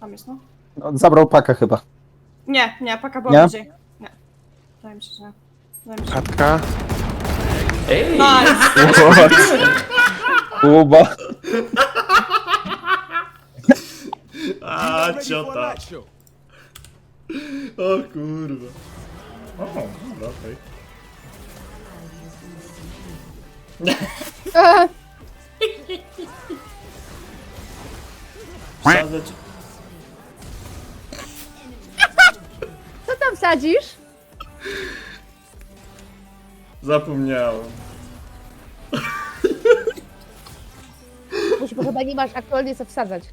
Tam jest, no. No, zabrał pakę chyba. Nie, nie, paka była Nie? bliżej. Nie. Wydaje mi się, że nie. Wydaje mi się. Katka. Nice! Kuba. A, ciota. O kurwa. O, dobra, okej. Wsadzę ci- Sadzisz? Zapomniałem. Bo chyba nie masz aktualnie co wsadzać.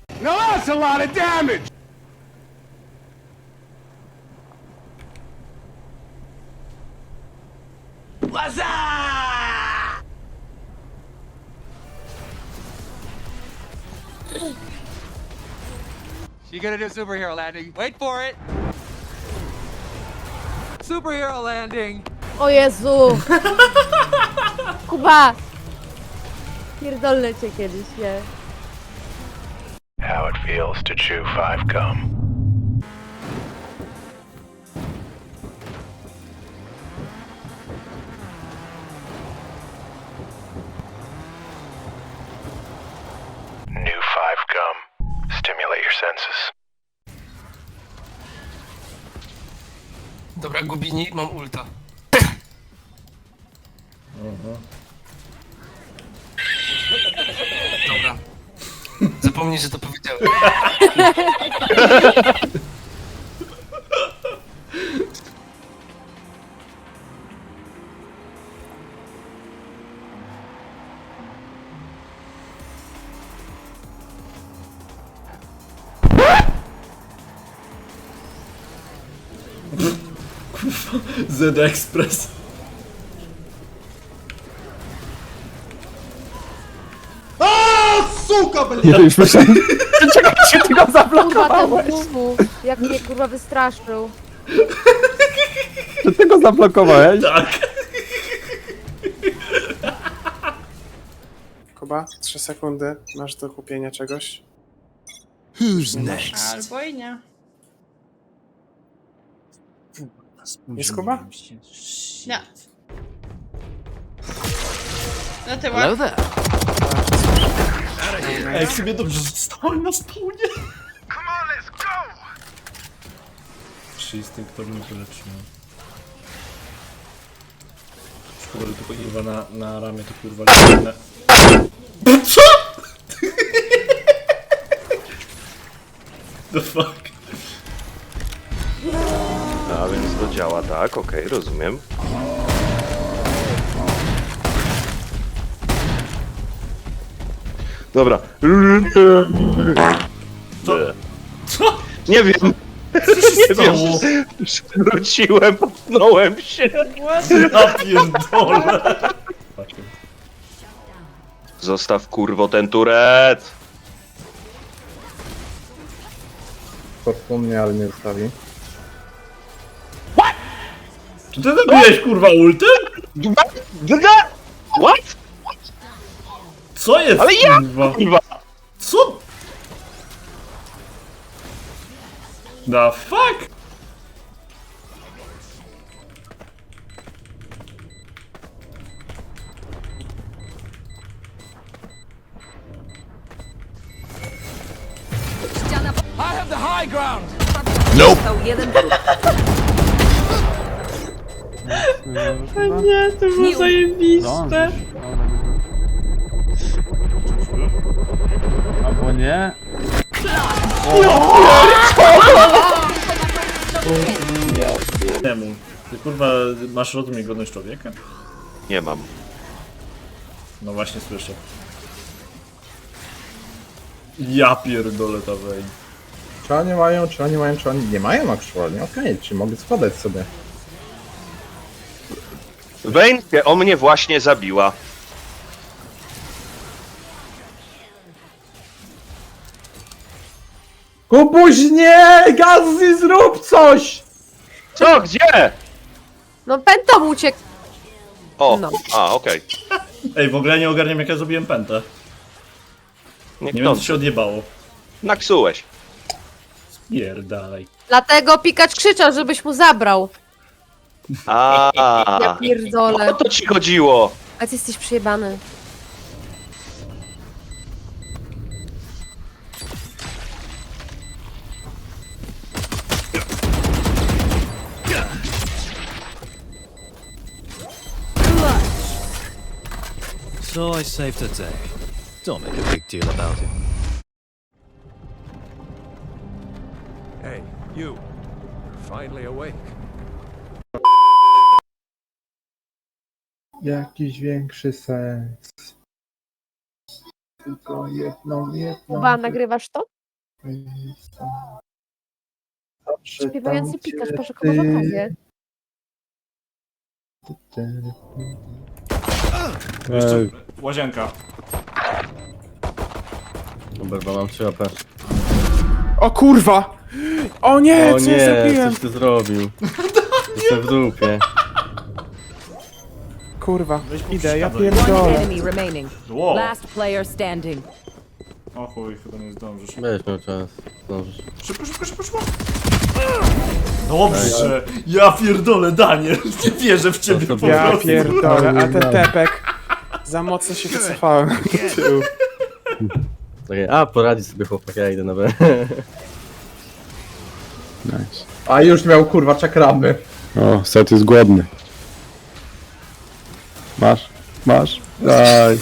You gonna do superhero landing. Wait for it. Superhero landing. O Jezu! Kuba! Pierdolę cię kiedyś, nie? How it feels to chew five gum. Gubini, mam ulta. Dobra. Zapomnij, że to powiedziałem. Z Express. Nie, już myślałem. Czekaj, się tego Kurwa, ten zablokowałeś. Jak mnie kurwa wystraszył. Czy ty go zablokowałeś? Tak. Kuba, 3 sekundy. Masz do kupienia czegoś. Albo i nie. Jest Kuba? Nie. Na tyłach. Hello there. Ej, jak sobie dobrze stoi na spawnie. Trzy instynktowne wyleczymy. Szkoda, że tylko kurwa na, na ramię to kurwa lecimy. Co? The fuck? Działa tak, okej, rozumiem. Dobra. Co? Co? Nie wiem. Nie wiem. Wróciłem, potknąłem się. Ja pierdolę. Zostaw kurwo ten turet. Mnie, ale nie zostawi. Czy ty zabiłeś kurwa ultem? What? Co jest Ale ja kurwa? kurwa. Co? The fuck? I have the high ground. Nie, to było zajebiste. Albo nie. Temu. Ty kurwa masz rozum i godność człowieka? Nie mam. No właśnie słyszę. Ja pierdolę ta wej. Czy oni mają, czy oni mają, czy oni nie mają aktualnie? Okej, czy mogę składać sobie. Wayne się o mnie właśnie zabiła. Kubuś, nie! Gazzy, zrób coś! Co? Gdzie? No pętom uciekł. O, No. a, okej. Ej, w ogóle nie ogarniam jak ja zrobiłem pętę. Nie Nie wiem co się odjebało. Naksułeś. Pierdalej. Dlatego Pikacz krzyczał, żebyś mu zabrał. Ja A, pierdolę. o to ci chodziło. A ty jesteś przyjebany. So I saved the day. Don't make a big deal about it. Hey, you. You're finally awake. Jakiś większy sens. Tylko jedną, jedną. Kuba, nagrywasz to? Zawsze Śpiewający tam, gdzie proszę ty- Jeszcze łazienka. Dobra, mam 3 AP. O kurwa! O nie, O co ja nie, zrobiłem? coś ty zrobił. Jestem w dupie. Kurwa, idę, ja One pierdolę. Enemy remaining. Last player standing. O chuj, chyba nie zdążysz. Weź miał czas. Zdążysz. Szybko, szybko, szybko, szybko! Dobrze! Ja pierdolę, Daniel! Nie wierzę w ciebie po Ja prostu. pierdolę, a ten tepek... Za mocno się wycofałem. Takie, a poradzi sobie chłopak, ja idę na B. Nice. A już miał kurwa czakramy. O, set jest głodny. Masz? Masz? Daj.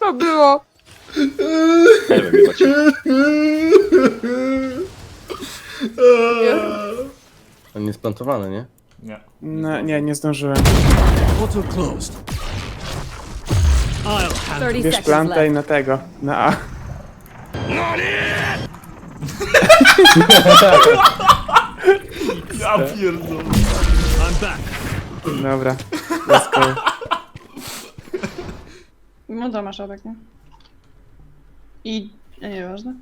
To było. Nie wiem, chyba ci. On jest plantowany, nie? Nie. No, nie, nie zdążyłem. Auto closed. I'll handle 30 Bierz seconds planta i left. na tego, na A. Ja pierdolę. I'm back. Dobra, let's go. Mądro masz obek, nie? I... Nie, nieważne.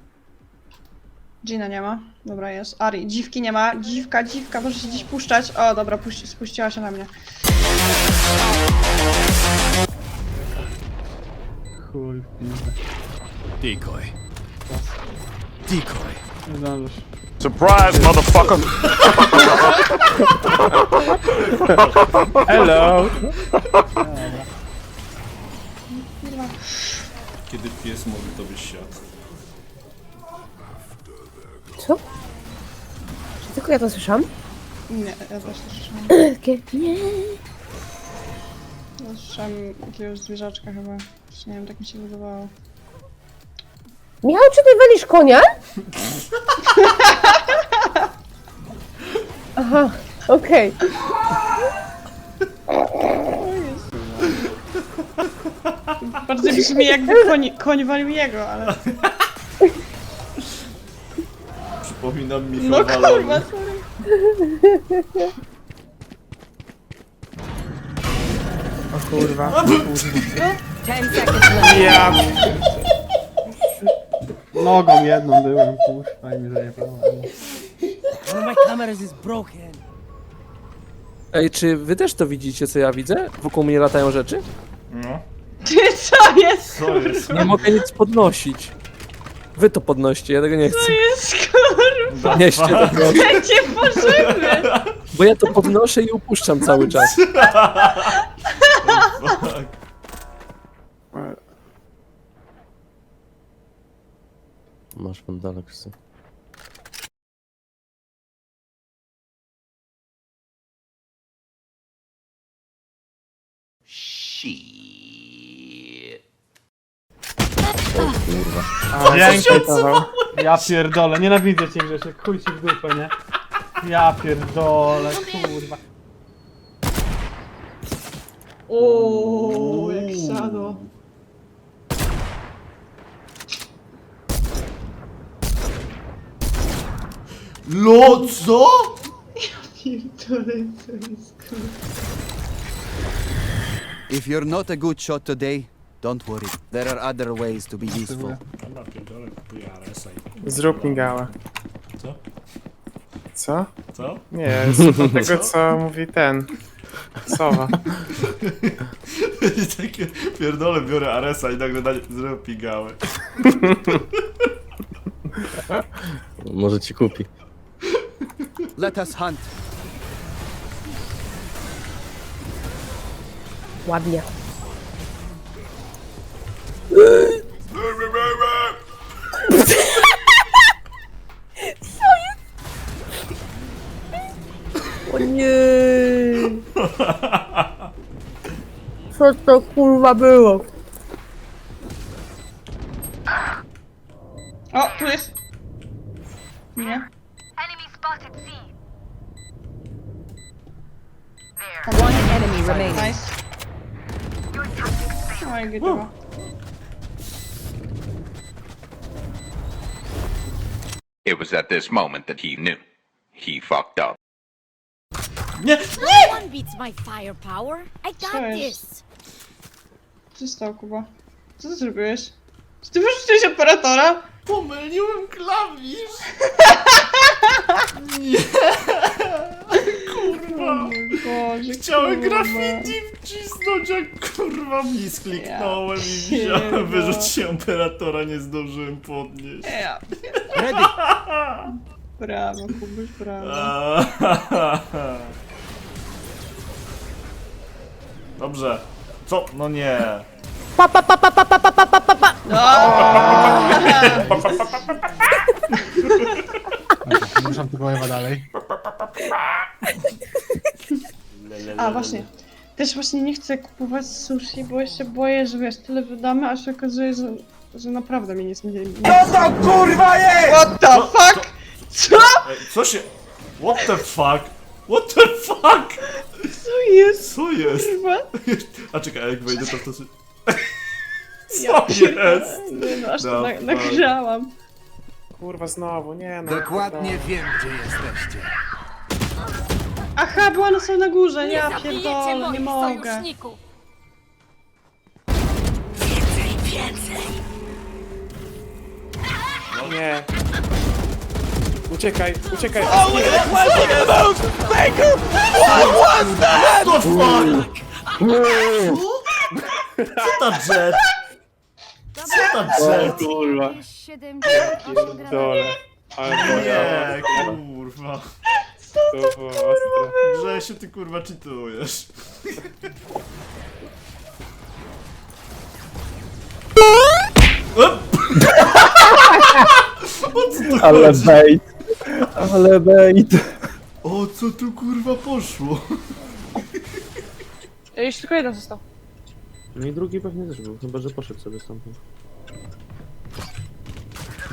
Gina nie ma. Dobra, jest. Ari, dziwki nie ma. Dziwka, dziwka, może się dziś puszczać. O, dobra, puści, spuściła się na mnie. Decoy. Decoy. Nie zdążysz. Surprise, motherfucker! Hello! Kiedy pies mówi, to byś siadł. Co? Czy tylko ja to słyszałam? Nie, ja też to słyszałam. Takie, nie. Ja słyszałam jakiegoś zwierzaczka chyba. Nie wiem, tak mi się wydawało. Michał, czy ty walisz konia? Aha, okej. Bardziej brzmi jakby koń, koń walił jego, ale... Przypominam mi No kurwa, sorry. O kurwa. 10 seconds left. Ja... Nogą jedną byłem, kurwa i mi zajebało. One of my cameras is broken. Ej, czy wy też to widzicie, co ja widzę? Wokół mnie latają rzeczy? No. Ty, co jest? Co jest? Nie mogę nic podnosić. Wy to podnoście, ja tego nie chcę. jest kurwa? Nieście to proszę. Będzie pożywy! Bo ja to podnoszę i upuszczam cały czas. Fuck. Masz mandala, Krysy. A, Dzięki. zaświatował. Ja pierdolę, nienawidzę cię Grzesiek, chuj ci w dupę, nie? Ja pierdolę, kurwa. O, jak siadło. LO, co? Pierdolę, co jest kurwa. If you're not a good shot today, don't worry. There are other ways to be useful. Dobra, pierdolę, kupuję Aresa i... Zrób mi gała. Co? Co? Co? Nie, z tego co mówi ten. Sowa. I takie pierdolę, biorę Aresa i nagle na nie zrobię pigałę. Może ci kupi. Let us hunt. Ładnie. O nie. Co to kurwa było? O, tu jest. Nie. One enemy remaining. Nice. No i gitowa. It was at this moment that he knew. He fucked up. Nie! One beats my firepower. I got Co jest? Co się stało, Kuba? Co ty zrobiłeś? Czy ty wyrzuciłeś operatora? Pomyliłem klawisz! Nie! Boże, Chciałem graffiti wcisnąć, jak kurwa mis kliknąłem i Ja wziąłem, pierdolę. wyrzuciłem operatora, nie zdążyłem podnieść. Ja, Ready! brawo, Kubuś, brawo. Dobrze. Co? No nie. Ruszam tu głowa dalej. A właśnie. Też właśnie nie chcę kupować sushi, bo ja się boję, że wiesz, tyle wydamy, a się okazuje, że, że naprawdę mi nic nie nie- Co to kurwa jest?! What the fuck? Co? Ej, co się... What the fuck? What the fuck? Co jest? Co jest? Kurwa? A czekaj, jak wejdę to Ja Co pierdolę. jest? Nie no, aż to No, na, fuck. nagrzałam. Kurwa znowu, nie no. Dokładnie wiem, gdzie jesteście. Aha, była na samej na górze, ja pierdolę, nie mogę. Nie. Uciekaj, uciekaj. What the fuck? Co ta jet? Co ta jet? Kurwa. Dole. Ale Nie, kurwa. To było ostre. Grzesiu, ty kurwa czytujesz. O co tu Ale bait. Ale bait. O co tu kurwa poszło? Jeszcze tylko jeden został. No i drugi pewnie też był, chyba że poszedł sobie stamtąd.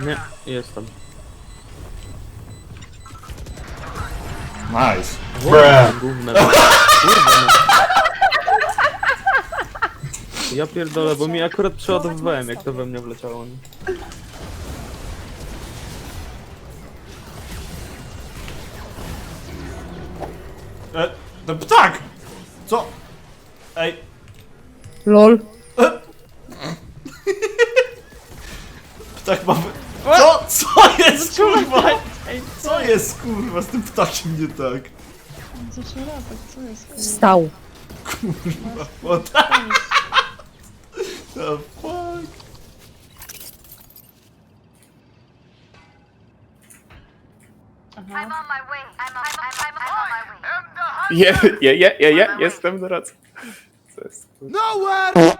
Nie, jest tam. Nice. Gówno. Kurwa no. Ja pierdolę, bo mi akurat przeładowywałem, jak to we mnie wleciało. Nie? E, ten ptak! Co? Ej, Lol. jest kurwa z tym ptakiem nie tak? On latać, co jest? Wstał. Kurwa, what the fuck? Je, je, jestem zaraz. Co? Nowhere!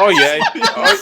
Ojej, oj,